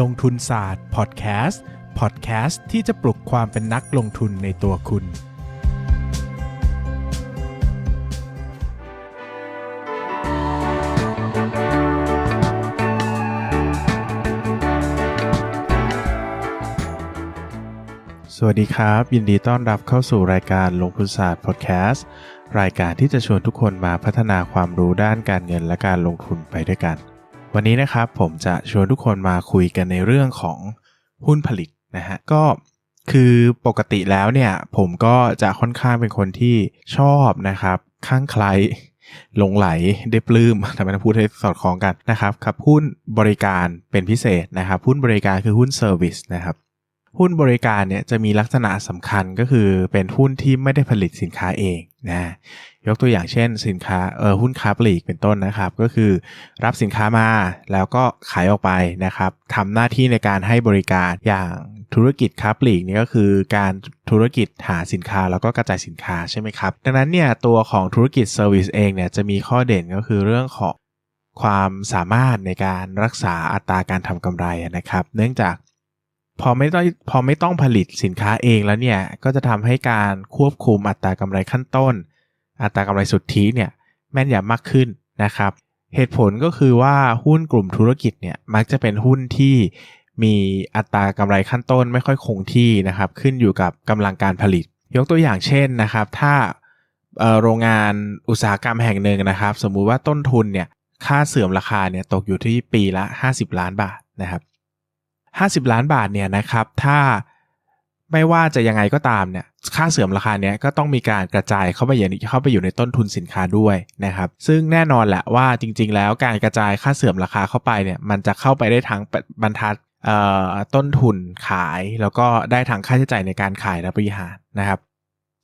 ลงทุนศาสตร์พอดแคสต์พอดแคสต์ที่จะปลุกความเป็นนักลงทุนในตัวคุณ สวัสดีครับ ยินดีต้อนรับเข้าสู่รายการลงทุนศาสตร์พอดแคสต์รายการที่จะชวนทุกคนมาพัฒนาความรู้ด้านการเงินและการลงทุนไปด้วยกัน วันนี้นะครับผมจะชวนทุกคนมาคุยกันในเรื่องของหุ้นผลิตนะฮะก็คือปกติแล้วเนี่ยผมก็จะค่อนข้างเป็นคนที่ชอบนะครับข้างใครหลงไหลได้ปลื้มทำไมต้องพูดให้สอดคล้องกันนะครับครับหุ้นบริการเป็นพิเศษนะครับหุ้นบริการคือหุ้นเซอร์วิสนะครับ หุ้นบริการเนี่ยจะมีลักษณะสำคัญก็คือเป็นหุ้นที่ไม่ได้ผลิตสินค้าเองนะยกตัวอย่างเช่นสินค้าเออหุ้นค้าปลีกเป็นต้นนะครับ ก็คือรับสินค้ามาแล้วก็ขายออกไปนะครับทำหน้าที่ในการให้บริการอย่างธุรกิจค้าปลีกนี่ก็คือการธุรกิจหาสินค้าแล้วก็กระจายสินค้าใช่ไหมครับ ดังนั้นเนี่ยตัวของธุรกิจเซอร์วิสเองเนี่ยจะมีข้อเด่นก็คือเรื่องของความสามารถในการรักษาอัตราการทำกำไรนะครับ เนื่องจาก พอไม่ต้องพอไม่ต้องผลิตสินค้าเองแล้วเนี่ยก็จะทำให้การควบคุมอัตรากำไรขั้นต้น อัตรากำไรสุทธิเนี่ยแม่นยำมากขึ้นนะครับ เหตุผลก็คือว่าหุ้นกลุ่มธุรกิจเนี่ยมักจะเป็นหุ้นที่มีอัตรากำไรขั้นต้นไม่ค่อยคงที่นะครับ ขึ้นอยู่กับกำลังการผลิต ยกตัวอย่างเช่นนะครับ ถ้าโรงงานอุตสาหกรรมแห่งหนึ่งนะครับ สมมุติว่าต้นทุนเนี่ยค่าเสื่อมราคาเนี่ยตกอยู่ที่ปีละ 50 ล้านบาทนะครับ 50 ล้านบาทเนี่ยนะครับถ้าไม่ว่าจะยังไงก็ตามเนี่ยค่าเสื่อมราคาเนี้ยก็ต้องมีการกระจายเข้าไปอย่างเข้าไปอยู่ในต้นทุนสินค้าด้วยนะครับซึ่งแน่นอนแหละว่าจริง ๆ แล้วการกระจายค่าเสื่อมราคาเข้าไปเนี่ยมันจะเข้าไปได้ทั้งบรรทัดต้นทุนขายแล้วก็ได้ทั้งค่าใช้จ่ายในการขายและบริหารนะครับ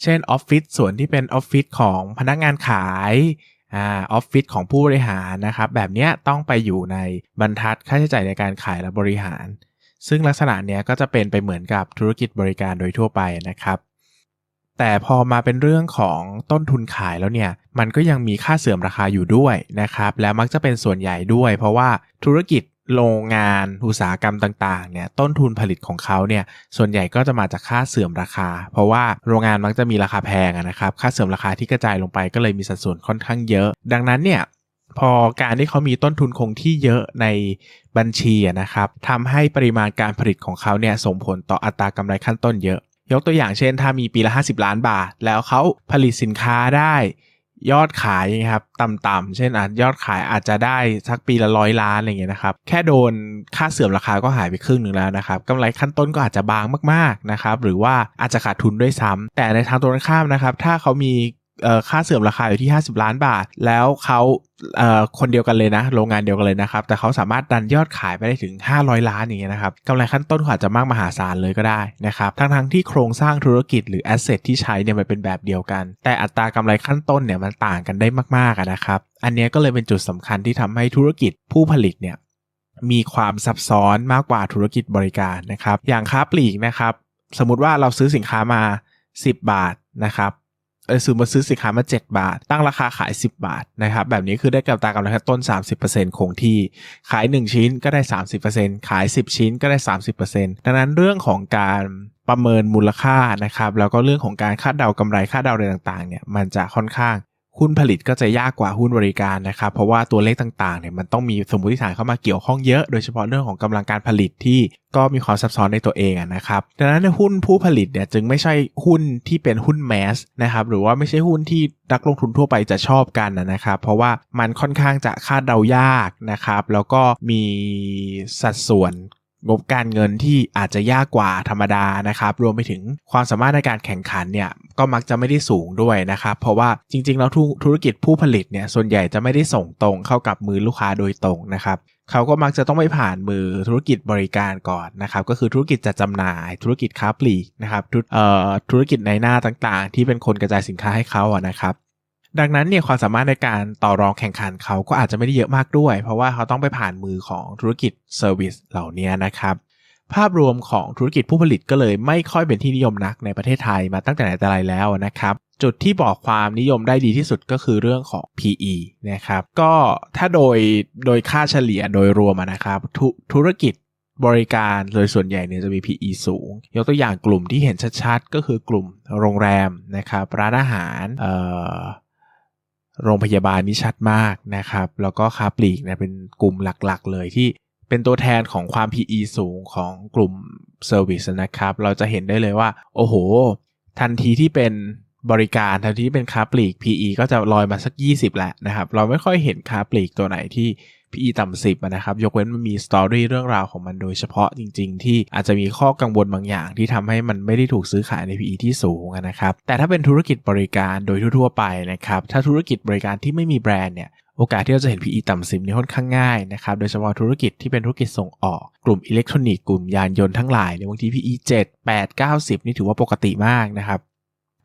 เช่นออฟฟิศส่วนที่เป็นออฟฟิศของพนักงานขายออฟฟิศของผู้บริหารนะครับแบบเนี้ยต้องไปอยู่ในบรรทัดค่าใช้จ่ายในการขายและบริหาร ซึ่งลักษณะเนี้ยก็จะเป็นไปเหมือนกับธุรกิจบริการโดยทั่วไปนะครับ แต่พอมาเป็นเรื่องของต้นทุนขายแล้วเนี่ย มันก็ยังมีค่าเสื่อมราคาอยู่ด้วยนะครับ แล้วมักจะเป็นส่วนใหญ่ด้วย เพราะว่าธุรกิจโรงงานอุตสาหกรรมต่างๆเนี่ยต้นทุนผลิตของเขาเนี่ยส่วนใหญ่ก็จะมาจากค่าเสื่อมราคา เพราะว่าโรงงานมักจะมีราคาแพงนะครับค่าเสื่อมราคาที่กระจายลงไปก็เลยมีสัดส่วนค่อนข้างเยอะ ดังนั้นเนี่ย พอการที่เขามีต้นทุนคงที่เยอะในบัญชีนะครับทำให้ปริมาณการผลิตของเขาเนี่ยส่งผลต่ออัตรากำไรขั้นต้นเยอะ ยกตัวอย่างเช่น ถ้ามีปีละ 50 ล้านบาท แล้วเขาผลิตสินค้าได้ยอดขายนะครับต่ำๆเช่นอะยอดขายอาจจะได้สักปีละร้อยล้านอะไรเงี้ยนะครับแค่โดนค่าเสื่อมราคาก็หายไปครึ่งหนึ่งแล้วนะครับกำไรขั้นต้นก็อาจจะบางมากๆนะครับหรือว่าอาจจะขาดทุนด้วยซ้ำแต่ในทางตรงข้ามนะครับถ้าเขามี ค่าเสื่อมราคาอยู่ที่ 50 ล้านบาท แล้วเขาเคนเดียวกันเลยนะ โรงงานเดียวกันเลยนะครับ แต่เขาสามารถดันยอดขายไปได้ถึง 500 ล้านอย่างเงี้ยนะครับกำไรขั้นต้นขาอาจจะมากมหาศาลเลยก็ได้นะครับ ทั้งๆที่โครงสร้างธุรกิจหรือแอสเซทที่ใช้เนี่ยมันเป็นแบบเดียวกัน แต่อัตรากำไรขั้นต้นเนี่ยมันต่างกันได้มากๆนะครับ อันนี้ก็เลยเป็นจุดสำคัญที่ทำให้ธุรกิจผู้ผลิตเนี่ยมีความซับซ้อนมากกว่าธุรกิจบริการนะครับ อย่างค้าปลีกนะครับ สมมติว่าเราซื้อสินค้ามา 10 บาทนะครับ เออซื้อมาซื้อสินค้ามา 7 บาท ตั้งราคาขาย 10 บาทนะครับแบบนี้คือได้กับตากำไรขั้นต้น 30%คงที่ขาย 1 ชิ้นก็ได้ 30%ขาย 10 ชิ้นก็ได้ 30%ดังนั้นเรื่องของการประเมินมูลค่านะครับแล้วก็เรื่องของการคาดเดากำไรคาดเดาอะไรต่างๆเนี่ยมันจะค่อนข้าง หุ้นผลิตก็จะยากกว่าหุ้นบริการนะครับ เพราะว่าตัวเลขต่างๆเนี่ยมันต้องมีสมมติฐานเข้ามาเกี่ยวข้องเยอะ โดยเฉพาะเรื่องของกำลังการผลิตที่ก็มีความซับซ้อนในตัวเองนะครับดังนั้นในหุ้นผู้ผลิตเนี่ยจึงไม่ใช่หุ้นที่เป็นหุ้นแมสนะครับหรือว่าไม่ใช่หุ้นที่นักลงทุนทั่วไปจะชอบกันนะครับ เพราะว่ามันค่อนข้างจะคาดเดายากนะครับ แล้วก็มีสัดส่วน งบการเงินที่อาจจะยากกว่าธรรมดานะครับ รวมไปถึงความสามารถในการแข่งขันเนี่ยก็มักจะไม่ได้สูงด้วยนะครับ เพราะว่าจริงๆ แล้วธุรกิจผู้ผลิตเนี่ยส่วนใหญ่จะไม่ได้ส่งตรงเข้ากับมือลูกค้าโดยตรงนะครับเขาก็มักจะต้องไปผ่านมือธุรกิจบริการก่อนนะครับก็คือธุรกิจจัดจำหน่าย ธุรกิจค้าปลีกนะครับธุเอ่อธุรกิจในหน้าต่างๆ ที่เป็นคนกระจายสินค้าให้เขาอะนะครับ ดังนั้นเนี่ยความสามารถในการต่อรองแข่งขันเขาก็อาจจะไม่ได้เยอะมากด้วย เพราะว่าเขาต้องไปผ่านมือของธุรกิจเซอร์วิสเหล่านี้นะครับ ภาพรวมของธุรกิจผู้ผลิตก็เลยไม่ค่อยเป็นที่นิยมนักในประเทศไทยมาตั้งแต่ไหนแต่ไรแล้วนะครับจุดที่บอกความนิยมได้ดีที่สุดก็คือเรื่องของ PE นะครับ ก็ถ้าโดยโดยค่าเฉลี่ยโดยรวมนะครับธุธุรกิจบริการโดยส่วนใหญ่เนี่ยจะมี PE สูง ยกตัวอย่างกลุ่มที่เห็นชัดๆ ก็คือกลุ่มโรงแรมนะครับ ร้านอาหาร โรงพยาบาลนี่ชัดมากนะครับ แล้วก็ค้าปลีกเนี่ยเป็นกลุ่มหลักๆ เลยที่เป็นตัวแทนของความ PE สูงของกลุ่ม Service นะครับ เราจะเห็นได้เลยว่า โอ้โห ทันทีที่เป็นบริการทันทีที่เป็นค้าปลีก PE ก็จะลอยมาสัก 20แหละนะครับ เราไม่ค่อยเห็นค้าปลีกตัวไหนที่ PE ต่ำสิบนะครับยกเว้นมันมีสตอรี่เรื่องราวของมันโดยเฉพาะจริง ๆ ที่อาจจะมีข้อกังวลบางอย่าง ที่ทำให้มันไม่ได้ถูกซื้อขายใน PE ที่สูงนะครับแต่ถ้าเป็นธุรกิจบริการโดยทั่วๆไปนะครับถ้าธุรกิจบริการที่ไม่มีแบรนด์เนี่ยโอกาสที่เราจะเห็น PE ต่ำสิบนี่ค่อนข้างง่ายนะครับ โดยเฉพาะธุรกิจที่เป็นธุรกิจส่งออก กลุ่มอิเล็กทรอนิกส์กลุ่มยานยนต์ทั้งหลายเนี่ยบางที PE 7 8 9 10นี่ถือว่าปกติมากนะครับ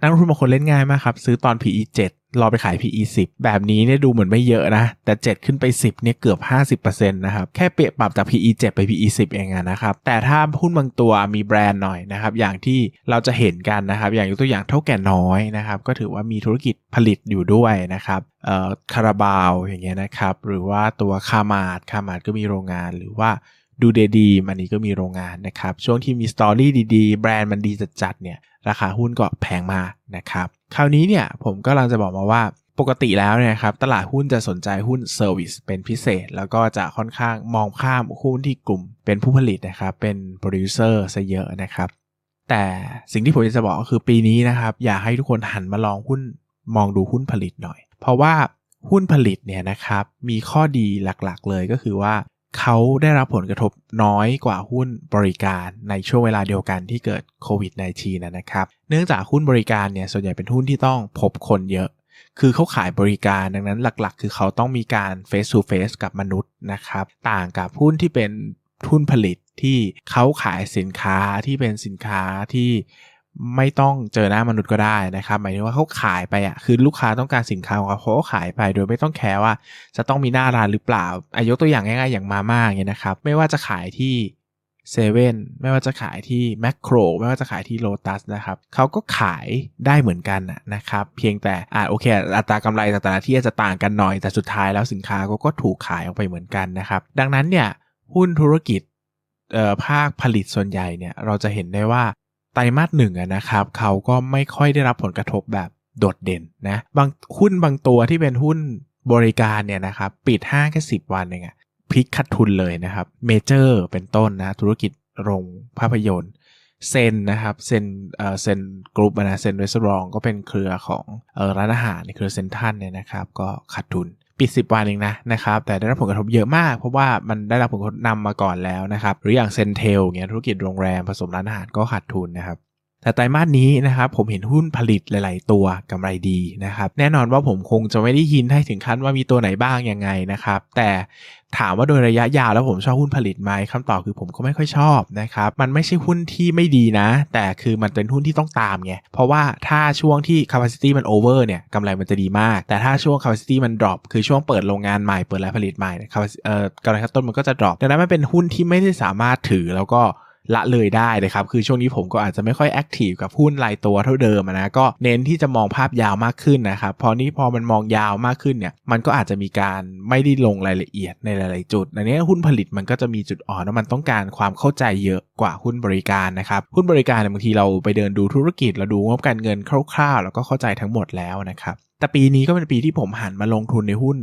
นักลงทุนบางคนเล่นง่ายมากครับ ซื้อตอน PE 7 รอไปขาย PE 10 แบบนี้เนี่ยดูเหมือนไม่เยอะนะ แต่ 7 ขึ้นไป 10เนี่ยเกือบ 50%นะครับ แค่เปรียบปรับจาก PE 7 ไป PE 10 เองนะครับ แต่ถ้าหุ้นบางตัวมีแบรนด์หน่อยนะครับ อย่างที่เราจะเห็นกันนะครับ อย่างยกตัวอย่างเท่าแก่น้อยนะครับ ก็ถือว่ามีธุรกิจผลิตอยู่ด้วยนะครับเอ่อคาราบาวอย่างเงี้ยนะครับ หรือว่าตัวคามาดคามาดก็มีโรงงานหรือว่า ดูเดดีมันนี้ก็มีโรงงานนะครับ ช่วงที่มีสตอรี่ดีๆ แบรนด์มันดีจัดๆเนี่ยราคาหุ้นก็แพงมากนะครับ คราวนี้เนี่ยผมก็กำลังจะบอกมาว่าปกติแล้วเนี่ยครับตลาดหุ้นจะสนใจหุ้นเซอร์วิสเป็นพิเศษ แล้วก็จะค่อนข้างมองข้ามหุ้นที่กลุ่มเป็นผู้ผลิตนะครับ เป็นโปรดิวเซอร์ซะเยอะนะครับ แต่สิ่งที่ผมจะบอกก็คือปีนี้นะครับ อยากให้ทุกคนหันมาลองหุ้นมองดูหุ้นผลิตหน่อย เพราะว่าหุ้นผลิตเนี่ยนะครับมีข้อดีหลักๆเลยก็คือว่า เขาได้รับผลกระทบน้อยกว่าหุ้นบริการในช่วงเวลาเดียวกันที่เกิดโควิด -19 นะครับ เนื่องจากหุ้นบริการเนี่ยส่วนใหญ่เป็นหุ้นที่ต้องพบคนเยอะ คือเขาขายบริการดังนั้นหลักๆ คือเขาต้องมีการ face to face กับมนุษย์นะครับ ต่างกับหุ้นที่เป็นทุนผลิตที่เขาขายสินค้าที่เป็นสินค้าที่ ไม่ต้องเจอหน้ามนุษย์ก็ได้นะครับหมายถึงว่าเขาขายไปอะคือลูกค้าต้องการสินค้าของเขาเขาขายไปโดยไม่ต้องแคร์ว่า จะต้องมีหน้าร้านหรือเปล่าอายกตัวอย่างง่ายๆอย่างมาม่าเงี้ยนะครับไม่ว่าจะขายที่เซเว่นไม่ว่าจะขายที่แมคโครไม่ว่าจะขายที่โลตัสนะครับเขาก็ขายได้เหมือนกันนะครับ เพียงแต่อ่าโอเค อัตรากำไรแต่ละที่อาจะต่างกันหน่อยแต่สุดท้ายแล้วสินค้าก็ก็ถูกขายออกไปเหมือนกันนะครับ ดังนั้นเนี่ยหุ้นธุรกิจภาคผลิตส่วนใหญ่เนี่ยเราจะเห็นได้ว่า ไตรมาสหนึ่งนะครับเขาก็ไม่ค่อยได้รับผลกระทบแบบโดดเด่นนะบางหุ้นบางตัวที่เป็นหุ้นบริการเนี่ยนะครับปิดห้างแค่สิบวันเองอะพลิกขาดทุนเลยนะครับเมเจอร์เป็นต้นนะธุรกิจโรงภาพยนตร์เซนนะครับเซนเอ่อเซนกรุ๊ปนะเซนรีสอร์ทก็เป็นเครือของเออร้านอาหารในเครือเซนทันเนี่ยนะครับก็ขาดทุน ปิด 10 วันเองนะนะครับแต่ได้รับผลกระทบเยอะมาก เพราะว่ามันได้รับผลกระทบนำมาก่อนแล้วนะครับหรืออย่างเซนเทลเงี้ยธุรกิจโรงแรมผสมร้านอาหารก็ขาดทุนนะครับ แต่ไตรมาสนี้นะครับผมเห็นหุ้นผลิตหลาย ๆ ตัวกำไรดีนะครับแน่นอนว่าผมคงจะไม่ได้ยินให้ถึงขั้นว่ามีตัวไหนบ้างยังไงนะครับแต่ถามว่าโดยระยะยาวแล้วผมชอบหุ้นผลิตไหมคำตอบคือผมก็ไม่ค่อยชอบนะครับมันไม่ใช่หุ้นที่ไม่ดีนะ แต่คือมันเป็นหุ้นที่ต้องตามไงเพราะว่าถ้าช่วงที่ capacity มัน over เนี่ยกำไรมันจะดีมาก แต่ถ้าช่วง capacity มัน drop คือช่วงเปิดโรงงานใหม่เปิดแลผลิตใหม่เอ่อกำไรขั้นต้นมันก็จะ drop ดังนั้นมันเป็นหุ้นที่ไม่ได้สามารถถือแล้วก็ ละเลยได้นะครับ คือช่วงนี้ผมก็อาจจะไม่ค่อยแอคทีฟกับหุ้นรายตัวเท่าเดิมนะก็เน้นที่จะมองภาพยาวมากขึ้นนะครับพอนี้พอมันมองยาวมากขึ้นเนี่ยมันก็อาจจะมีการไม่ได้ลงรายละเอียดในหลาย ๆ จุดอันนี้หุ้นผลิตมันก็จะมีจุดอ่อนว่ามันต้องการความเข้าใจเยอะกว่าหุ้นบริการนะครับหุ้นบริการเนี่ยบางทีเราไปเดินดูธุรกิจเราดูงบการเงินคร่าวๆ แล้วก็เข้าใจทั้งหมดแล้วนะครับแต่ปีนี้ก็เป็นปีที่ผมหันมาลงทุนในหุ้น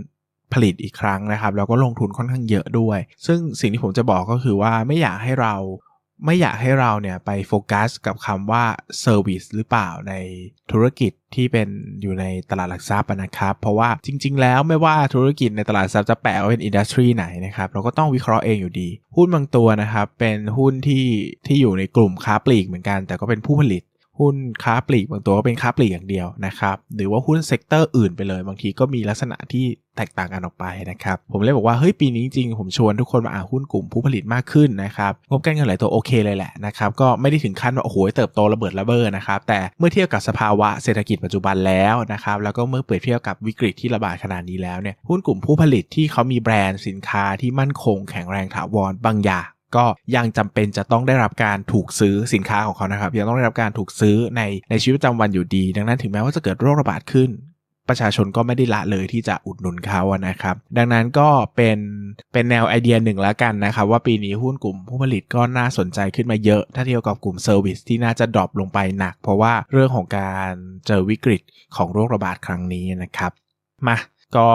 ผลิตอีกครั้งนะครับแล้วก็ลงทุนค่อนข้างเยอะด้วย ซึ่งสิ่งที่ผมจะบอกก็คือว่าไม่อยากให้เรา ไม่อยากให้เราเนี่ยไปโฟกัสกับคำว่าเซอร์วิสหรือเปล่าในธุรกิจที่เป็นอยู่ในตลาดหลักทรัพย์นะครับ เพราะว่าจริง ๆ แล้วไม่ว่าธุรกิจในตลาดทรัพย์จะแปลว่าเป็นอินดัสทรีไหนนะครับ เราก็ต้องวิเคราะห์เองอยู่ดี หุ้นบางตัวนะครับ เป็นหุ้นที่ที่อยู่ในกลุ่มค้าปลีกเหมือนกัน แต่ก็เป็นผู้ผลิต หุ้นค้าปลีกบางตัวก็เป็นค้าปลีกอย่างเดียวนะครับหรือว่าหุ้นเซกเตอร์อื่นไปเลย บางทีก็มีลักษณะที่แตกต่างกันออกไปนะครับผมเลยบอกว่าเฮ้ยปีนี้จริงผมชวนทุกคนมาอ่านหุ้นกลุ่มผู้ผลิตมากขึ้นนะครับงบการเงินหลายตัวโอเคเลยแหละนะครับก็ไม่ได้ถึงขั้นว่าโอ้โหเติบโตระเบิดระเบ้อนะครับแต่เมื่อเทียบกับสภาวะเศรษฐกิจปัจจุบันแล้วนะครับแล้วก็เมื่อเปรียบเทียบกับวิกฤตที่ระบาดขนาดนี้แล้วเนี่ยหุ้นกลุ่มผู้ผลิตที่เขามีแบรนด์สินค้าที่มั่นคงแข็งแรงถาวรบางอย่าง ก็ยังจำเป็นจะต้องได้รับการถูกซื้อสินค้าของเขานะครับยังต้องได้รับการถูกซื้อในในชีวิตประจำวันอยู่ดี ดังนั้นถึงแม้ว่าจะเกิดโรคระบาดขึ้นประชาชนก็ไม่ได้ละเลยที่จะอุดหนุนเขาอะนะครับ ดังนั้นก็เป็นเป็นแนวไอเดียหนึ่งแล้วกันนะครับ ว่าปีนี้หุ้นกลุ่มผู้ผลิตก็น่าสนใจขึ้นมาเยอะ ถ้าเทียบกับกลุ่มเซอร์วิสที่น่าจะดรอปลงไปหนัก เพราะว่าเรื่องของการเจอวิกฤตของโรคระบาดครั้งนี้นะครับ มาก็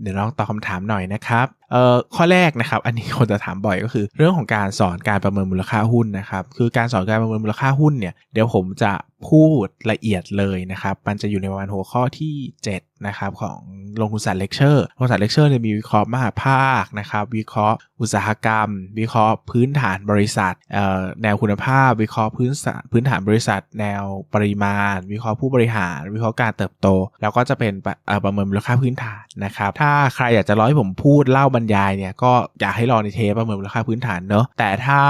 เดี๋ยวลองตอบคำถามหน่อยนะครับเอ่อข้อแรกนะครับ อันนี้คนจะถามบ่อยก็คือ เรื่องของการสอนการประเมินมูลค่าหุ้นนะครับ คือการสอนการประเมินมูลค่าหุ้นเนี่ยเดี๋ยวผมจะ พูดละเอียดเลยนะครับ มันจะอยู่ในประมาณหัวข้อที่ 7 นะครับ ของลงทุนศาสตร์เลคเชอร์ลงทุนศาสตร์เลคเชอร์เนี่ยมีวิเคราะห์มหาภาคนะครับ วิเคราะห์อุตสาหกรรม วิเคราะห์พื้นฐานบริษัทแนวคุณภาพ วิเคราะห์พื้นฐานพื้นฐานบริษัท แนวปริมาณ วิเคราะห์ผู้บริหาร วิเคราะห์การเติบโต แล้วก็จะเป็นประเมินมูลค่าพื้นฐานนะครับ ถ้าใครอยากจะร้อให้ผมพูดเล่าบรรยายเนี่ยก็อยากให้รอในเทปประเมินมูลค่าพื้นฐานเนอะแต่ถ้า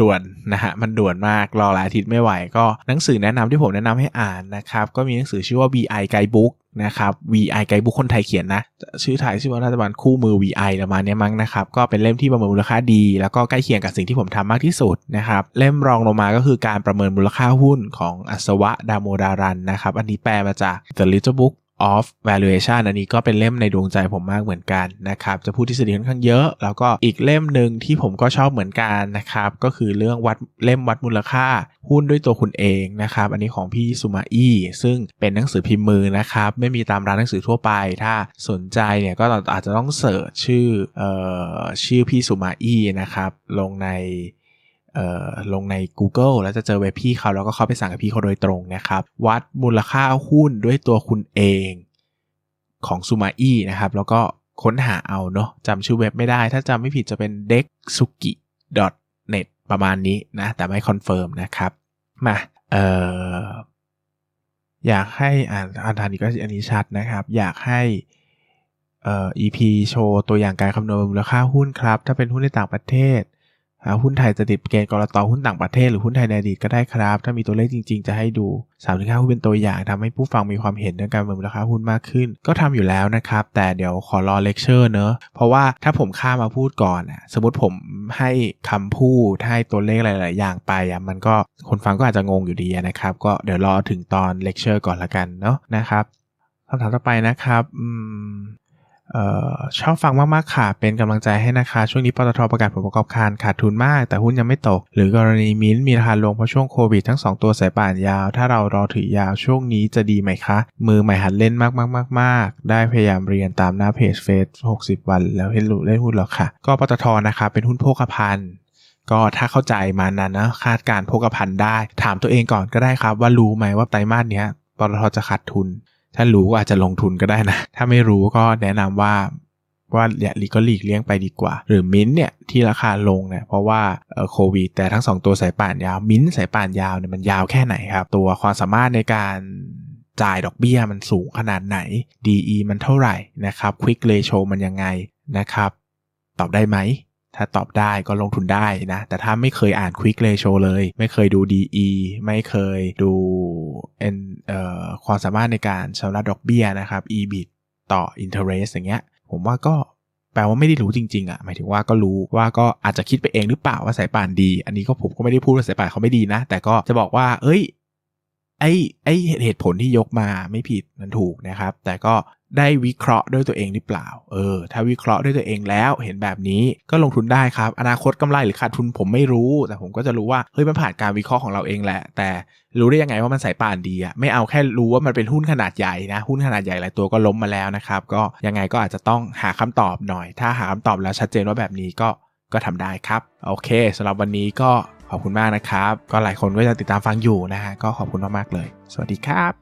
ด่วนนะฮะมันด่วนมากรอหลายอาทิตย์ไม่ไหวก็หนังสือแนะนำที่ผมแนะนำให้อ่านนะครับก็มีหนังสือชื่อว่า VI Guidebook นะครับ VI Guidebook คนไทยเขียนนะ ชื่อไทยชื่อว่ารัฐบาลคู่มือ VI ประมาณนี้มั้งนะครับ ก็เป็นเล่มที่ประเมินมูลค่าดี แล้วก็ใกล้เคียงกับสิ่งที่ผมทำมากที่สุดนะครับ เล่มรองลงมาก็คือการประเมินมูลค่าหุ้นของอัศวะดาโมดารันนะครับ อันนี้แปลมาจาก The Little Book of valuation อันนี้ก็เป็นเล่มในดวงใจผมมากเหมือนกันนะครับ จะพูดทฤษฎีค่อนข้างเยอะ แล้วก็อีกเล่มหนึ่งที่ผมก็ชอบเหมือนกันนะครับ ก็คือเรื่องวัดเล่มวัดมูลค่าหุ้นด้วยตัวคุณเองนะครับ อันนี้ของพี่สุมาอี้ซึ่งเป็นหนังสือพิมพ์มือนะครับ ไม่มีตามร้านหนังสือทั่วไป ถ้าสนใจเนี่ยก็อาจจะต้องเสิร์ชชื่อออชื่อพี่สุมาอี้นะครับ ลงใน ลงใน Google แล้วจะเจอเว็บพี่เขาแล้วก็เข้าไปสั่งกับพี่เขาโดยตรงนะครับ วัดมูลค่าหุ้นด้วยตัวคุณเองของซูมาอี้นะครับ แล้วก็ค้นหาเอาเนาะจำชื่อเว็บไม่ได้ ถ้าจำไม่ผิดจะเป็น dexsuki.net ประมาณนี้นะ แต่ไม่คอนเฟิร์มนะครับ มาเอ่ออยากให้อ่านอ่านทานนี้ก็อันนี้ชัดนะครับ อยากให้เอ่อ EP โชว์ตัวอย่างการคำนวณมูลค่าหุ้นครับ ถ้าเป็นหุ้นในต่างประเทศ หุ้นไทยจะติดเกณฑ์กรตหุ้นต่างประเทศหรือหุ้นไทยในอดีตก็ได้ครับ ถ้ามีตัวเลขจริงๆ จะให้ดู3ามถึงห้าหุ้นเป็นตัวอย่างทำให้ผู้ฟังมีความเห็นเรื่องการประเมินมูลค่าหุ้นมากขึ้น ก็ทำอยู่แล้วนะครับ แต่เดี๋ยวขอรอเลคเชอร์เนอะเพราะว่าถ้าผมข้ามาพูดก่อนสมมติผมให้คำพูดให้ตัวเลขหลาย ๆ อย่างไปอะมันก็คนฟังก็อาจจะงงอยู่ดีนะครับก็เดี๋ยวรอถึงตอนเลคเชอร์ก่อนละกันเนาะนะครับคำถามต่อไปนะครับอืม ชอบฟังมากๆค่ะ เป็นกำลังใจให้นะคะ ช่วงนี้ปตทประกาศผลประกอบการขาดทุนมาก แต่หุ้นยังไม่ตก หรือกรณีมิ้นมีราคาลงเพราะช่วงโควิดทั้ง 2 ตัวสายป่านยาว ถ้าเรารอถือยาวช่วงนี้จะดีไหมคะ มือใหม่หัดเล่นมากๆๆได้พยายามเรียนตามหน้าเพจเฟซ60 วัน แล้วเห็นรู้เล่นหุ้นหรอค่ะ ก็ปตทนะครับเป็นหุ้นโภคภัณฑ์ก็ถ้าเข้าใจมานั้นนะคาดการโภคภัณฑ์ได้ ถามตัวเองก่อนก็ได้ครับว่ารู้ไหมว่าไตรมาสเนี้ยปตทจะขาดทุน ถ้ารู้ก็อาจจะลงทุนก็ได้นะ ถ้าไม่รู้ก็แนะนำว่าว่าเนี่ยลีก็หลีกเลี่ยงไปดีกว่า หรือมิ้นเนี่ยที่ราคาลงเนี่ยเพราะว่าโควิดแต่ทั้ง 2 ตัวสายป่านยาว มิ้นสายป่านยาวเนี่ยมันยาวแค่ไหนครับ ตัวความสามารถในการจ่ายดอกเบี้ยมันสูงขนาดไหน DE มันเท่าไหร่นะครับ Quick Ratio มันยังไงนะครับ ตอบได้ไหม ถ้าตอบได้ก็ลงทุนได้นะ แต่ถ้าไม่เคยอ่าน Quick Ratio เลย ไม่เคยดู DE ไม่เคยดูเอ่อความสามารถในการชำระดอกเบี้ยนะครับ EBIT ต่อ interest อย่างเงี้ย ผมว่าก็แปลว่าไม่ได้รู้จริงๆอะ่ะ หมายถึงว่าก็รู้ว่าก็อาจจะคิดไปเองหรือเปล่าว่าสายป่านดี อันนี้ก็ผมก็ไม่ได้พูดว่าสายป่านเขาไม่ดีนะ แต่ก็จะบอกว่า เอ้ย ไอไอเหตุผลที่ยกมาไม่ผิดมันถูกนะครับ แต่ก็ ได้วิเคราะห์ด้วยตัวเองหรือเปล่า เออ ถ้าวิเคราะห์ด้วยตัวเองแล้วเห็นแบบนี้ก็ลงทุนได้ครับ อนาคตกำไรหรือขาดทุนผมไม่รู้ แต่ผมก็จะรู้ว่า เฮ้ย มันผ่านการวิเคราะห์ของเราเองแหละ แต่รู้ได้ยังไงว่ามันสายป่านดีอะไม่เอาแค่รู้ว่ามันเป็นหุ้นขนาดใหญ่นะ หุ้นขนาดใหญ่หลายตัวก็ล้มมาแล้วนะครับ ก็ยังไงก็อาจจะต้องหาคำตอบหน่อย ถ้าหาคำตอบแล้วชัดเจนว่าแบบนี้ก็ก็ทำได้ครับ โอเคสำหรับวันนี้ก็ขอบคุณมากนะครับ ก็หลายคนก็จะติดตามฟังอยู่นะฮะ ก็ขอบคุณมากๆเลย สวัสดีครับ